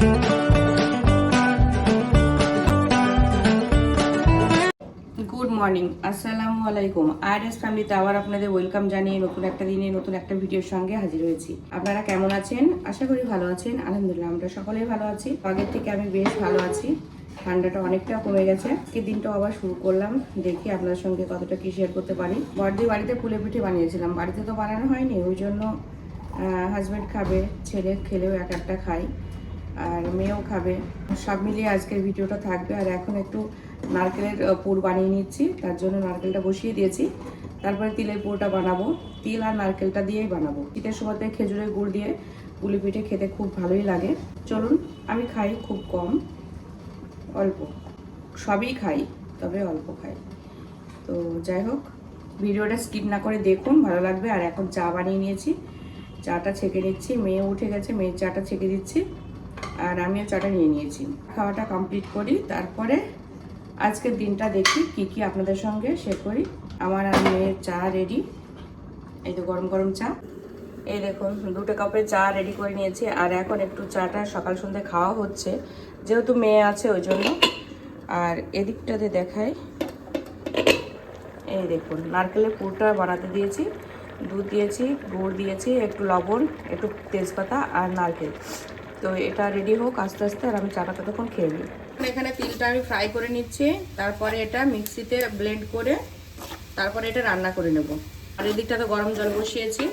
Good morning আসসালামু আলাইকুম আর S ফ্যামিলিতে আবার আপনাদের ওয়েলকাম জানিয়ে নতুন একটা দিনে নতুন একটা ভিডিওর সঙ্গে হাজির হয়েছি। আপনারা কেমন আছেন? আশা করি ভালো আছেন। আলহামদুলিল্লাহ, আমরা সকলেই ভালো আছি। আগের থেকে আমি বেশ ভালো আছি। ঠান্ডাটা অনেকটা কমে গেছে। আজকে দিনটা আবার শুরু করলাম। দেখি আপনার সঙ্গে কতটা কি শেয়ার করতে পারি। বর্দি বাড়িতে ফুলে পিঠে বানিয়েছিলাম। বাড়িতে তো বানানো হয়নি, ওই জন্য হাজব্যান্ড খাবে, ছেলে খেলেও এক একটা খাই আর মেয়েও খাবে। সব মিলিয়ে আজকের ভিডিওটা থাকবে। আর এখন একটু নারকেলের পুর বানিয়ে নিচ্ছি। তার জন্য নারকেলটা বসিয়ে দিয়েছি। তারপরে তিলের পুরটা বানাবো। তিল আর নারকেলটা দিয়েই বানাবো। শীতের সময়তে খেজুরের গুড় দিয়ে পুলি পিঠে খেতে খুব ভালোই লাগে। চলুন, আমি খাই খুব কম। অল্প। সবই খাই, তবে অল্প খাই। তো যাই হোক, ভিডিওটা স্কিপ না করে দেখুন, ভালো লাগবে। আর এখন চা বানিয়ে নিয়েছি। চাটা ছেঁকে নিচ্ছি। মেয়ে উঠে গেছে, মেয়ের চাটা ছেঁকে দিচ্ছি। আর আমিও চাটা নিয়ে নিয়েছি। খাওয়াটা কমপ্লিট করি, তারপরে আজকের দিনটা দেখি কি কি আপনাদের সঙ্গে শেয়ার করি। আমার আর মেয়ের চা রেডি এই তো গরম গরম চা। এই দেখুন, দুটো কাপে চা রেডি করে নিয়েছি, আর এখন একটু চাটা সকাল সন্ধ্যে খাওয়া হচ্ছে, যেহেতু মেয়ে আছে ওই জন্য। আর এদিকটাতে দেখাই। এই দেখুন, নারকেলের পুরটা বানাতে দিয়েছি, দুধ দিয়েছি, গুড় দিয়েছি, একটু লবণ, একটু তেজপাতা আর নারকেল। তো এটা রেডি হোক, আস্তে আস্তে, আর আমি চাটা ততক্ষণ খেয়ে নিই। এখানে তিলটা আমি ফ্রাই করে নিচ্ছি, তারপরে এটা মিক্সিতে ব্লেন্ড করে তারপরে এটা রান্না করে নেব। আর এদিকটা তো গরম জল বসিয়েছি।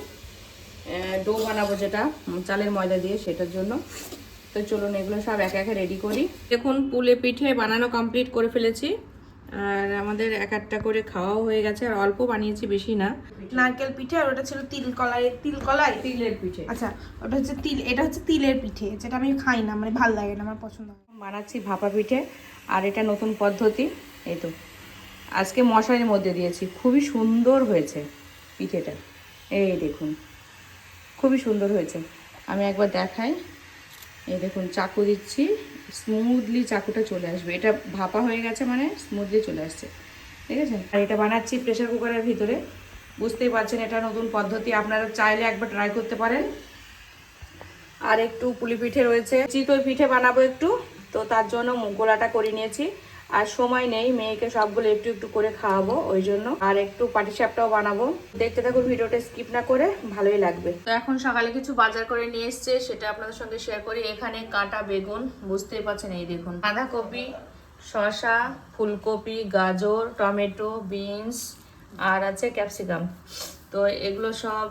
ডো বানাবো যেটা, চালের ময়দা দিয়ে সেটার জন্য। তো চলুন, এগুলো সব একে একে রেডি করি। দেখুন, পুলে পিঠে বানানো কমপ্লিট করে ফেলেছি। আর আমাদের এক একটা করে খাওয়াও হয়ে গেছে আর অল্প বানিয়েছি বেশি না। নারকেল পিঠে আর ওটা ছিল তিল কলাই তিল কলাই? তিলের পিঠে। আচ্ছা ওটা হচ্ছে তিল এটা হচ্ছে তিলের পিঠে যেটা আমি খাই না মানে ভালো লাগে না আমার পছন্দ বানাচ্ছি ভাপা পিঠে আর এটা নতুন পদ্ধতি এই তো। আজকে মশারির মধ্যে দিয়েছি খুবই সুন্দর হয়েছে পিঠেটা। এই দেখুন খুবই সুন্দর হয়েছে। আমি একবার দেখাই এই দেখুন চাকু দিচ্ছি স্মুথলি চাকুটা চলে আসবে। এটা ভাপা হয়ে গেছে মানে স্মুথলি চলে আসছে। ঠিক আছে? আর এটা বানাচ্ছি প্রেশার কুকারের ভিতরে। বুঝতেই পারছেন, এটা নতুন পদ্ধতি। আপনারা চাইলে একবার ট্রাই করতে পারেন। আর একটু পুলি পিঠে রয়েছে। চিতই পিঠে বানাবো একটু। তো তার জন্য গোলাটা করে নিয়েছি। আর সময় নেই, মেয়েকে সবগুলো একটু একটু করে খাওয়াবো, ওই জন্য। আর একটু পাটিসাপটাও বানাবো। দেখতে থাকুন ভিডিওটা স্কিপ না করে, ভালোই লাগবে। তো এখন সকালে কিছু বাজার করে নিয়ে এসছে, সেটা আপনাদের সঙ্গে শেয়ার করি। এখানে কাঁটা বেগুন, বুঝতেই পারছেন এই দেখুন। বাঁধাকপি, শসা, ফুলকপি, গাজর, টমেটো, বিনস, আর আছে ক্যাপসিকাম। তো এগুলো সব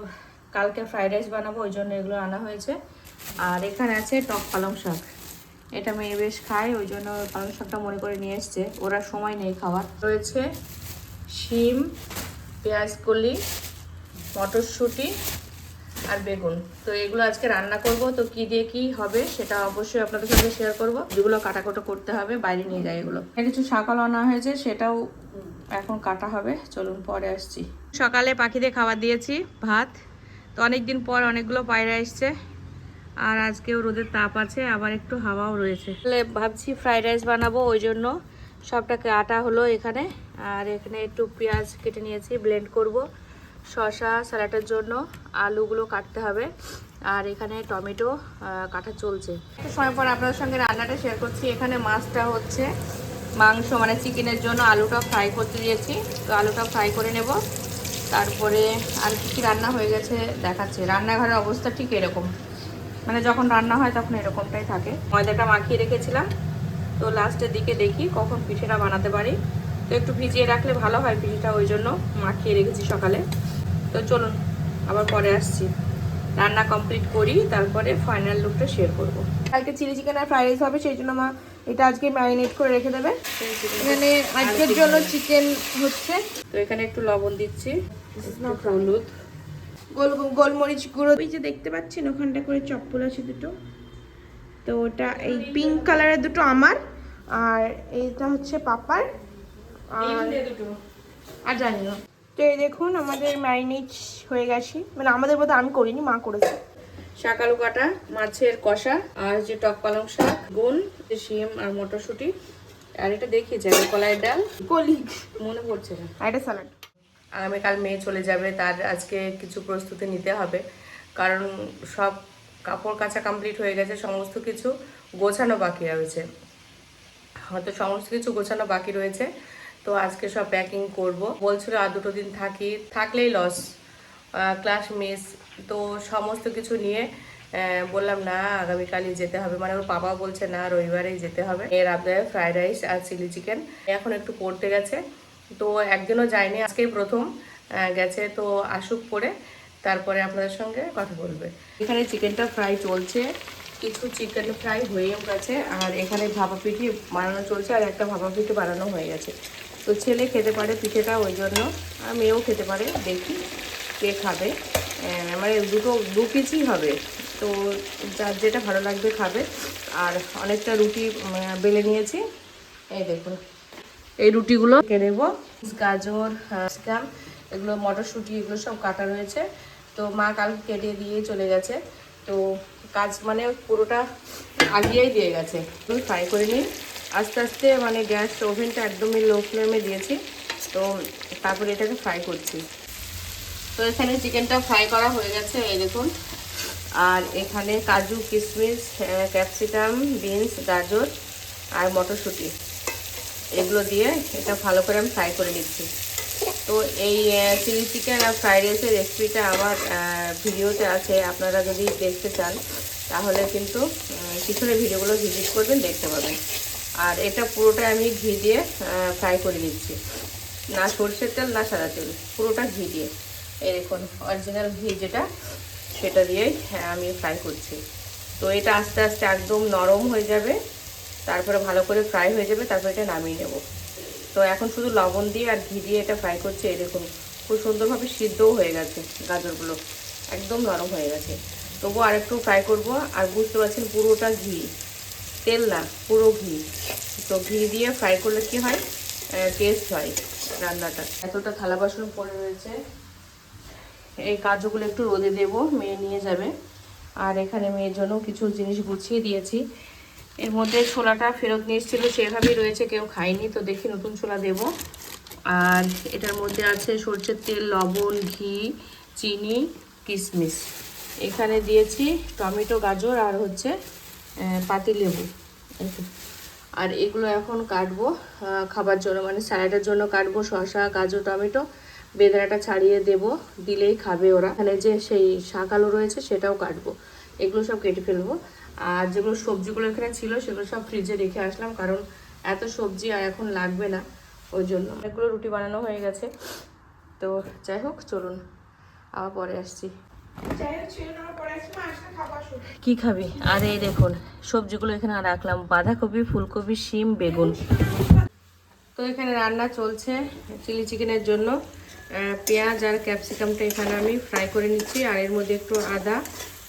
কালকে ফ্রাইড রাইস বানাবো, ওই জন্য এগুলো আনা হয়েছে। আর এখানে আছে টক পালং শাক। এটা মেয়ে বেশ খায়, ওই জন্য পালং শাকটা মনে করে নিয়ে এসছে। ওরা সময় নেই খাওয়ার। রয়েছে শিম, পেঁয়াজ কলি, মটরশুঁটি আর বেগুন। তো এগুলো আজকে রান্না করব। তো কি দিয়ে কি হবে সেটা অবশ্যই আপনাদের সঙ্গে শেয়ার করব। যেগুলো কাটাকুটো করতে হবে, বাইরে নিয়ে যায় এগুলো। কিছু শাকাল আনা হয়েছে, সেটাও এখন কাটা হবে। চলুন পরে আসছি। সকালে পাখিদের খাবার দিয়েছি, ভাত। তো অনেক দিন পর অনেকগুলো পায়রা এসছে। আর আজকেও রোদের তাপ আছে, আবার একটু হাওয়াও রয়েছে। তাহলে ভাবছি ফ্রাইড রাইস বানাবো, ওই জন্য সবটাকে আটা হলো এখানে, আর এখানে একটু পেঁয়াজ কেটে নিয়েছি ব্লেন্ড করব। শসা, স্যালাডের জন্য আলুগুলো কাটতে হবে, আর এখানে টমেটো কাটা চলছে। সময় পর আপনাদের সঙ্গে রান্নাটা শেয়ার করছি। এখানে মাছটা হচ্ছে মাংস মানে চিকেনের জন্য আলুটা ফ্রাই করতে দিয়েছি। তো আলুটা ফ্রাই করে নেব। তারপরে আর কি কি রান্না হয়ে গেছে দেখাচ্ছে। রান্নাঘরের অবস্থা ঠিক এরকম। মানে যখন রান্না হয় তখন এরকমটাই থাকে। ময়দাটা মাখিয়ে রেখেছিলাম। তো লাস্টের দিকে দেখি কখন পিঠেটা বানাতে পারি। তো একটু ভিজিয়ে রাখলে ভালো হয় পিঠেটা, ওই জন্য মাখিয়ে রেখেছি সকালে। তো চলুন, আবার পরে আসছি। রান্না কমপ্লিট করি, তারপরে ফাইনাল লুকটা শেয়ার করব। কালকে চিলি চিকেন আর ফ্রাইড রাইস হবে, সেই জন্য মা এটা আজকে ম্যারিনেট করে রেখে দেবে। এখানে আজকের জন্য চিকেন হচ্ছে। তো এখানে একটু লবণ দিচ্ছি। হলুদ। গোল গোলমরিচ গুঁড়ো। এই যে দেখতে পাচ্ছেন ওখানটা করে চপ্পল আছে দুটো। তো ওটা এই পিঙ্ক কালারের দুটো আমার আর এইটা হচ্ছে পাপার আর আর জানি না। তো এই দেখুন আমাদের ম্যারিনেজ হয়ে গেছে। মানে আমাদের মধ্যে আমি করিনি মা করেছে। শাক আলু কাটা মাছের কষা আর যে টক পালং শাক গুন শিম আর মটরশুঁটি। আর এটা দেখিয়েছে কলাইয়ের ডাল। কলিগ। মনে পড়ছে না। আর এটা স্যালাড আগামীকাল মেয়ে চলে যাবে, তার আজকে কিছু প্রস্তুতি নিতে হবে। কারণ সব কাপড় কাচা কমপ্লিট হয়ে গেছে, সমস্ত কিছু গোছানো বাকি রয়েছে। হয়তো সমস্ত কিছু গোছানো বাকি রয়েছে, তো আজকে সব প্যাকিং করব। বলছিল আর দুটো দিন থাকি, থাকলেই লস ক্লাস মিস তো সমস্ত কিছু নিয়ে বললাম, না, আগামীকালই যেতে হবে। মানে ওর বাবা বলছে, না, রবিবারেই যেতে হবে। এর আবদায় ফ্রাইড রাইস আর চিলি চিকেন এখন একটু পড়তে গেছে। তো একদিনও যায়নি, আজকেই প্রথম গেছে তো আসুক পরে তারপরে আপনাদের সঙ্গে কথা বলবে। এখানে চিকেনটা ফ্রাই চলছে, কিছু চিকেন ফ্রাই হয়েও গেছে, আর এখানে ভাপা পিঠে বানানো চলছে, আর একটা ভাপা পিঠে বানানো হয়ে গেছে। তো ছেলে খেতে পারে পিঠেটা ওই জন্য, আর মেয়েও খেতে পারে, দেখি কে খাবে। মানে দুটো, দু পিসই হবে, তো যার যেটা ভালো লাগবে খাবে। আর অনেকটা রুটি বেলে নিয়েছি, এই দেখুন। এই রুটিগুলো। নেব? গাজর এগুলো মটরশুঁটি, এগুলো সব কাটা রয়েছে। তো মা কাল কেটে দিয়ে চলে গেছে। তো কাজ মানে পুরোটা আগিয়েই দিয়ে গেছে। ফ্রাই করে নিই। আস্তে আস্তে মানে গ্যাস ওভেনটা একদমই লো ফ্লেমে দিয়েছি। তো তারপরে এটাকে ফ্রাই করছি। তো এখানে চিকেনটা ফ্রাই করা হয়ে গেছে, এই দেখুন। আর এখানে কাজু, কিশমিশ ক্যাপসিকাম বিনস গাজর আর মটরশুঁটি। এগুলো দিয়ে এটা ভালো করে আমি ফ্রাই করে নিচ্ছি। তো এই চিলি চিকেন আর ফ্রাইড রাইসের রেসিপিটা আমার ভিডিওতে আছে, আপনারা যদি দেখতে চান, তাহলে কিন্তু পিছনে ভিডিওগুলো ভিজিট করবেন, দেখতে পাবেন। আর এটা পুরোটা আমি ঘি দিয়ে ফ্রাই করে নিচ্ছি। না সর্ষের তেল, না সাদা তেল, পুরোটা ঘি দিয়ে। এই দেখুন অরিজিনাল ঘি যেটা, সেটা দিয়েই আমি ফ্রাই করছি। তো এটা আস্তে আস্তে একদম নরম হয়ে যাবে। তারপরে ভালো করে ফ্রাই হয়ে যাবে, তারপরে এটা নামিয়ে নেব। তো এখন শুধু লবণ দিয়ে আর ঘি দিয়ে এটা ফ্রাই করছে, এই দেখুন, খুব সুন্দরভাবে সিদ্ধও হয়ে গেছে গাজরগুলো, একদম নরম হয়ে গেছে। তবুও আরেকটু ফ্রাই করব, আর বুঝতে পারছেন পুরোটা ঘি, তেল না, পুরো ঘি। তো ঘি দিয়ে ফ্রাই করলে কি হয়? টেস্ট হয় রান্নাটা। এতটা থালা বাসন পড়ে রয়েছে। এই কাজগুলো একটু রোদে দেব, মেয়ে নিয়ে যাবে। আর এখানে মেয়ের জন্য কিছু জিনিস গুছিয়ে দিয়েছি। এর মধ্যে ছোলাটা ফেরত নিয়ে এসেছিল, সেভাবেই রয়েছে, কেউ খায়নি, তো দেখি নতুন ছোলা দেব। আর এটার মধ্যে আছে সরষের তেল, লবণ, ঘি, চিনি কিশমিশ এখানে দিয়েছি টমেটো, গাজর আর হচ্ছে পাতি লেবু। আর এগুলো এখন কাটবো খাবার জন্য মানে স্যালাডের জন্য কাটবো, শসা, গাজর, টমেটো। বেদানাটা ছাড়িয়ে দেব দিলেই খাবে ওরা। এখানে যে সেই শাক আলু রয়েছে সেটাও কাটবো। এগুলো সব কেটে ফেলব। আর যেগুলো সবজিগুলো এখানে ছিল সেগুলো সব ফ্রিজে রেখে আসলাম কারণ এত সবজি আর এখন লাগবে না ওই জন্য। অনেকগুলো রুটি বানানো হয়ে গেছে। তো যাই হোক চলুন। আবার পরে আসছি। কি খাবি? আর এই দেখুন সবজিগুলো এখানে রাখলাম। বাঁধাকপি ফুলকপি শিম বেগুন। তো এখানে রান্না চলছে চিলি চিকেনের জন্য। পেঁয়াজ আর ক্যাপসিকামটা এখানে আমি ফ্রাই করে নিচ্ছি। আর এর মধ্যে একটু আদা,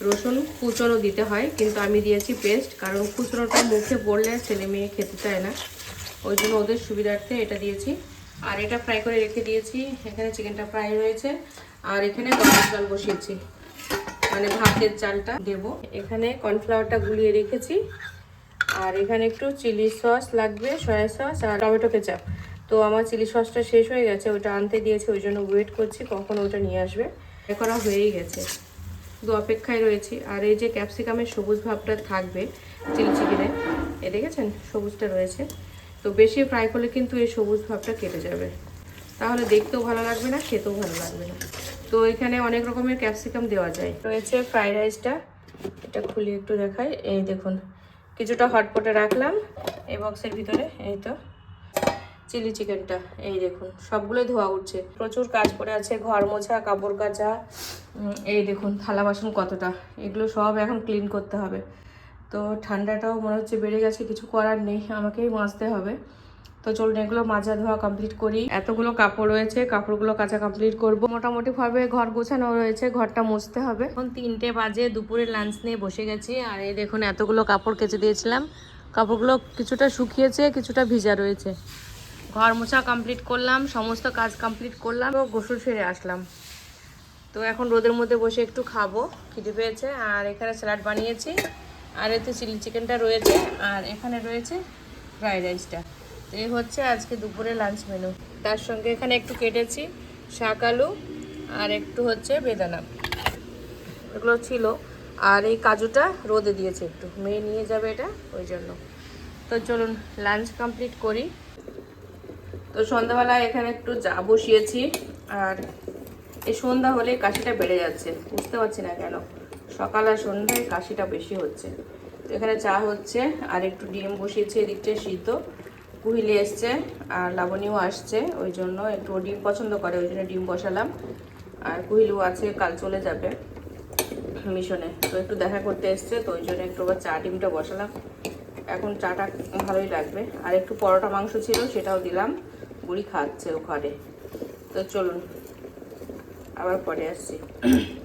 রসুন, কুচনো দিতে হয়, কিন্তু আমি দিয়েছি পেস্ট কারণ কুচনোটা মুখে পড়লে ছেলে মেয়ে খেতে চায় না। ওই জন্য ওদের সুবিধার্থে এটা দিয়েছি। আর এটা ফ্রাই করে রেখে দিয়েছি। এখানে চিকেনটা ফ্রাই রয়েছে আর এখানে গরম জল বসিয়েছি। মানে ভাতের চালটা দেব। এখানে কর্নফ্লাওয়ারটা গুলিয়ে রেখেছি। আর এখানে একটু চিলি সস লাগবে সয়া সস আর টমেটো কেচাপ তো আমার চিলি সসটা শেষ হয়ে গেছে, ওটা আনতে দিয়েছে, ওই জন্য ওয়েট করছি, কখন ওটা নিয়ে আসবে। করা হয়েই গেছে। শুধু অপেক্ষায় রয়েছি। আর এই যে ক্যাপসিকামের সবুজ ভাবটা থাকবে চিলি চিকেনে, এ দেখেছেন? সবুজটা রয়েছে। তো বেশি ফ্রাই করলে কিন্তু এই সবুজ ভাবটা কেটে যাবে। তাহলে দেখতেও ভালো লাগবে না, খেতেও ভালো লাগবে না। তো এখানে অনেক রকমের ক্যাপসিকাম দেওয়া যায়। রয়েছে ফ্রাইড রাইসটা এটা খুলে একটু দেখাই। এই দেখুন, কিছুটা হটপটে রাখলাম। এই বক্সের ভিতরে, এই তো। চিলি চিকেনটা, এই দেখুন, সবগুলোই ধোয়া উঠছে। প্রচুর কাজ পড়ে আছে, ঘর মোছা, কাপড় কাচা এই দেখুন, থালা বাসন কতটা, এগুলো সব এখন ক্লিন করতে হবে। তো ঠান্ডাটাও মনে হচ্ছে বেড়ে গেছে, কিছু করার নেই, আমাকেই মাজতে হবে। তো চলুন, এগুলো মাজা ধোয়া কমপ্লিট করি। এতগুলো কাপড় রয়েছে, কাপড়গুলো কাচা কমপ্লিট করব। মোটামুটিভাবে ঘর গোছানো রয়েছে, ঘরটা মুছতে হবে। এখন তিনটে বাজে, দুপুরে লাঞ্চ নিয়ে বসে গেছি, আর এই দেখুন, এতগুলো কাপড় কেচে দিয়েছিলাম। কাপড়গুলো কিছুটা শুকিয়েছে, কিছুটা ভিজা রয়েছে। ঘর মোছা কমপ্লিট করলাম, সমস্ত কাজ কমপ্লিট করলাম তো গোসল সেরে আসলাম। তো এখন রোদের মধ্যে বসে একটু খাব, খিদে পেয়েছে, আর এখানে স্যালাড বানিয়েছি, আর এতে চিলি চিকেনটা রয়েছে, আর এখানে রয়েছে ফ্রাইড রাইসটা তো এই হচ্ছে আজকে দুপুরে লাঞ্চ মেনু তার সঙ্গে এখানে একটু কেটেছি শাক আলু, আর একটু হচ্ছে বেদানা। এগুলো ছিল, আর এই কাজুটা রোদে দিয়েছে একটু, মেয়ে নিয়ে যাবে এটা, ওই জন্য। তো চলুন লাঞ্চ কমপ্লিট করি। তো সন্ধ্যাবেলায় এখানে একটু চা বসিয়েছি, আর এই সন্ধ্যা হলে কাশিটা বেড়ে যাচ্ছে, বুঝতে পারছি না কেন। সকাল আর সন্ধ্যায় কাশিটা বেশি হচ্ছে। তো এখানে চা হচ্ছে, আর একটু ডিম বসিয়েছি এদিকটায় সিদ্ধ। কুহিলি এসছে, আর লাবণীও আসছে, ওই জন্য একটু ডিম পছন্দ করে, ওই জন্য ডিম বসালাম। আর কুহিলু আছে, কাল চলে যাবে মিশনে, তো একটু দেখা করতে এসছে, তো ওই জন্য একটু আবার চা ডিমটা বসালাম। এখন চাটা ভালোই লাগবে। আর একটু পরোটা মাংস ছিল, সেটাও দিলাম। বুড়ি খাচ্ছে ওখানে। তো চলুন আবার পরে আসছি।